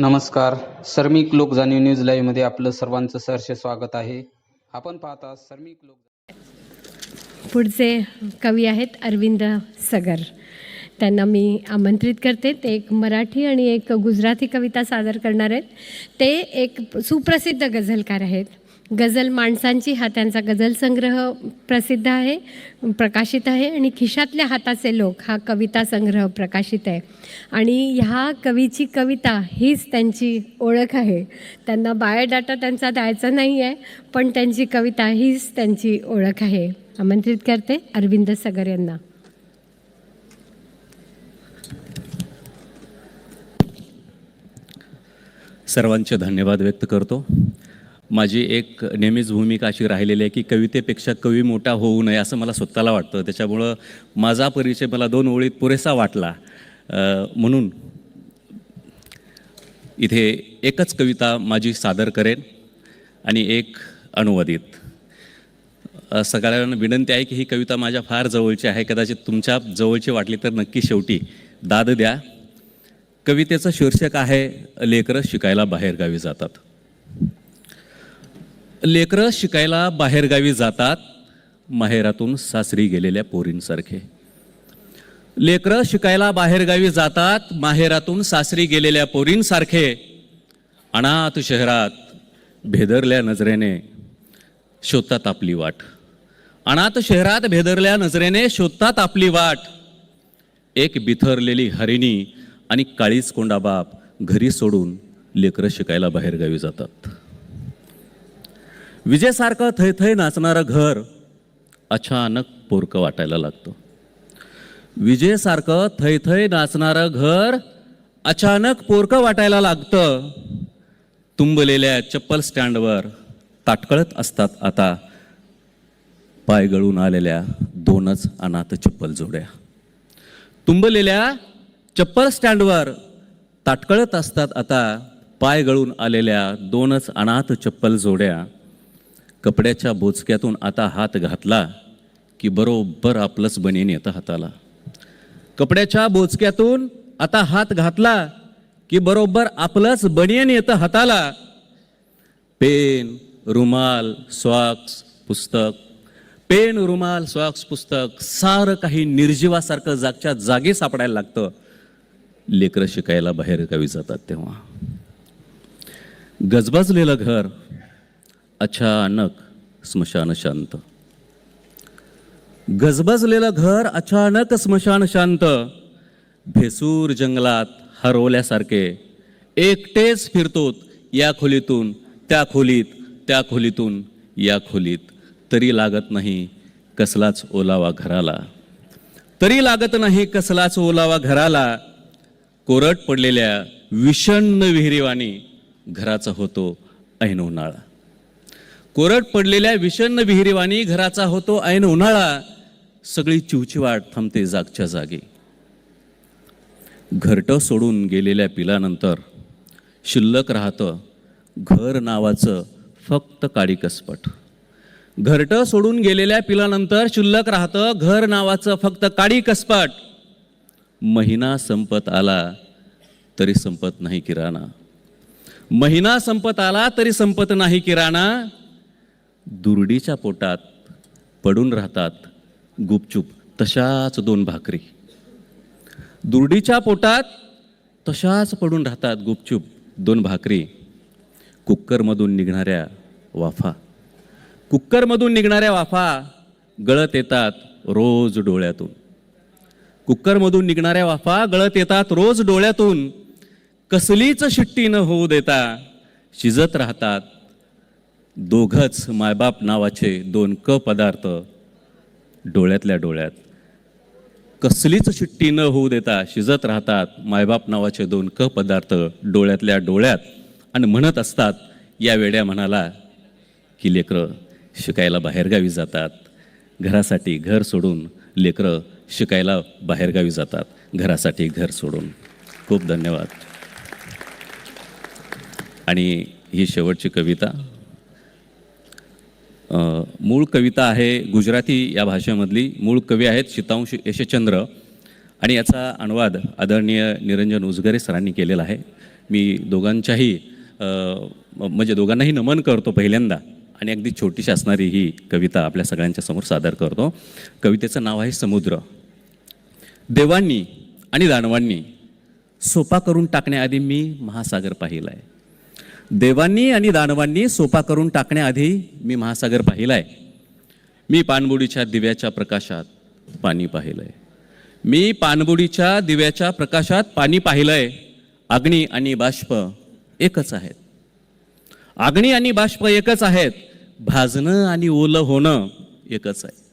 नमस्कार. सर्मिक लोक जाणीव न्यूज लाईव्हमध्ये आपलं सर्वांचं सहर्ष स्वागत आहे. आपण पाहता सर्मिक लोक पुढचे कवी आहेत अरविंद सगर. त्यांना मी आमंत्रित करते. ते एक मराठी आणि एक गुजराती कविता सादर करणार आहेत. ते एक सुप्रसिद्ध गझलकार आहेत. गझल माणसांची हा त्यांचा गझल संग्रह प्रसिद्ध आहे प्रकाशित आहे आणि खिशातल्या हाताचे लोक हा कविता संग्रह प्रकाशित आहे. आणि ह्या कवीची कविता हीच त्यांची ओळख आहे. त्यांना बायोडाटा त्यांचा द्यायचा नाही आहे पण त्यांची कविता हीच त्यांची ओळख आहे. आमंत्रित करते अरविंद सगर यांना. सर्वांचे धन्यवाद व्यक्त करतो. माझी एक नेहमीच भूमिका अशी राहिलेली आहे की कवितेपेक्षा कवी मोठा होऊ नये असं मला स्वतःला वाटतं. त्याच्यामुळं माझा परिचय मला दोन ओळीत पुरेसा वाटला. म्हणून इथे एकच कविता माझी सादर करेन आणि एक अनुवादित. सगळ्यांना विनंती आहे की ही कविता माझ्या फार जवळची आहे. कदाचित तुमच्या जवळची वाटली तर नक्की शेवटी दाद द्या. कवितेचं शीर्षक आहे लेकरं शिकायला बाहेरगावी जातात. लेकरं शिकायला बाहेरगावी जातात माहेरातून सासरी गेलेल्या पोरींसारखे. लेकरं शिकायला बाहेरगावी जातात माहेरातून सासरी गेलेल्या पोरींसारखे. अनाथ शहरात भेदरल्या नजरेने शोधतात आपली वाट. अनाथ शहरात भेदरल्या नजरेने शोधतात आपली वाट. एक बिथरलेली हरिणी आणि काळीच कोंडाबाप घरी सोडून लेकरं शिकायला बाहेरगावी जातात. विजेसारखं थैथै नाचणारं घर अचानक पोरकं वाटायला लागतं. विजेसारखं थैथै नाचणारं घर अचानक पोरकं वाटायला लागतं. तुंबलेल्या चप्पल स्टँडवर ताटकळत असतात आता. पाय गळून आलेल्या दोनच अनाथ चप्पल जोड्या. तुंबलेल्या चप्पल स्टँडवर ताटकळत असतात आता. पाय गळून आलेल्या दोनच अनाथ चप्पल जोड्या. कपड्याच्या बोचक्यातून आता हात घातला की बरोबर आपलंच बनेन येतं हाताला. कपड्याच्या बोचक्यातून आता हात घातला की बरोबर आपलंच बनियन येतं हाताला. पेन रुमाल सॉक्स पुस्तक. पेन रुमाल सॉक्स पुस्तक सारं काही निर्जीवासारखं जागच्या जागे सापडायला लागतं. लेकरं शिकायला बाहेर गावी जातात तेव्हा. गजबजलेलं घर अचानक स्मशान शांत. गजबजलेलं घर अचानक स्मशान शांत. भेसूर जंगलात हरवल्यासारखे. एकटेच फिरतोत या खोलीतून त्या खोलीत त्या खोलीतून या खोलीत. तरी लागत नाही कसलाच ओलावा घराला. तरी लागत नाही कसलाच ओलावा घराला. कोरट पडलेल्या विषण्ण विहिरीवाणी घराचा होतो ऐन उन्हाळा कोरड पडलेल्या विषण्ण विहिरीवाणी घराचा होतो ऐन उन्हाळा. सगळी चिवचिवाट थांबते जागच्या जागी. घरटं सोडून गेलेल्या पिलानंतर शिल्लक राहतं घर नावाचं फक्त काडी कसपट घरटं सोडून गेलेल्या पिलानंतर शिल्लक राहतं घर नावाचं फक्त काडी कसपट महिना संपत आला तरी संपत नाही किराणा. महिना संपत आला तरी संपत नाही किराणा. दुर्डीच्या पोटात पडून राहतात गुपचूप तशाच दोन भाकरी. दुर्डीच्या पोटात तशाच पडून राहतात गुपचूप दोन भाकरी. कुक्करमधून निघणाऱ्या वाफा. कुक्करमधून निघणाऱ्या वाफा गळत येतात रोज डोळ्यातून. कुक्करमधून निघणाऱ्या वाफा गळत येतात रोज डोळ्यातून. कसलीच शिट्टी न होऊ देता शिजत राहतात दोघंच मायबाप नावाचे दोन क पदार्थ डोळ्यातल्या डोळ्यात. कसलीच शिट्टी न होऊ देता शिजत राहतात मायबाप नावाचे दोन क पदार्थ डोळ्यातल्या डोळ्यात आणि म्हणत असतात या वेड्या म्हणाला की लेकरं शिकायला बाहेरगावी जातात. घरासाठी घर सोडून लेकरं शिकायला बाहेरगावी जातात. घरासाठी घर सोडून. खूप धन्यवाद. आणि ही शेवटची कविता. मूळ कविता आहे गुजराती या भाषेमधली. मूळ कवी आहेत शितांश यशचंद्र. आणि याचा अनुवाद आदरणीय निरंजन उजगरे सरांनी केलेला आहे. मी दोघांच्याही म्हणजे दोघांनाही नमन करतो पहिल्यांदा. आणि अगदी छोटीशी असणारी ही कविता आपल्या सगळ्यांच्या समोर सादर करतो. कवितेचं नाव आहे समुद्र. देवांनी आणि दानवांनी सोपा करून टाकण्याआधी मी महासागर पाहिला आहे देवांनी आणि दानवांनी सोपा करून टाकण्याआधी मी महासागर पाहिला आहे मी पाणबुडीच्या दिव्याच्या प्रकाशात पाणी पाहिलं आहे मी पाणबुडीच्या दिव्याच्या प्रकाशात पाणी पाहिलं आहे अग्नी आणि बाष्प एकच आहेत. अग्नी आणि बाष्प एकच आहेत. भाजणं आणि ओलं होणं एकच आहे.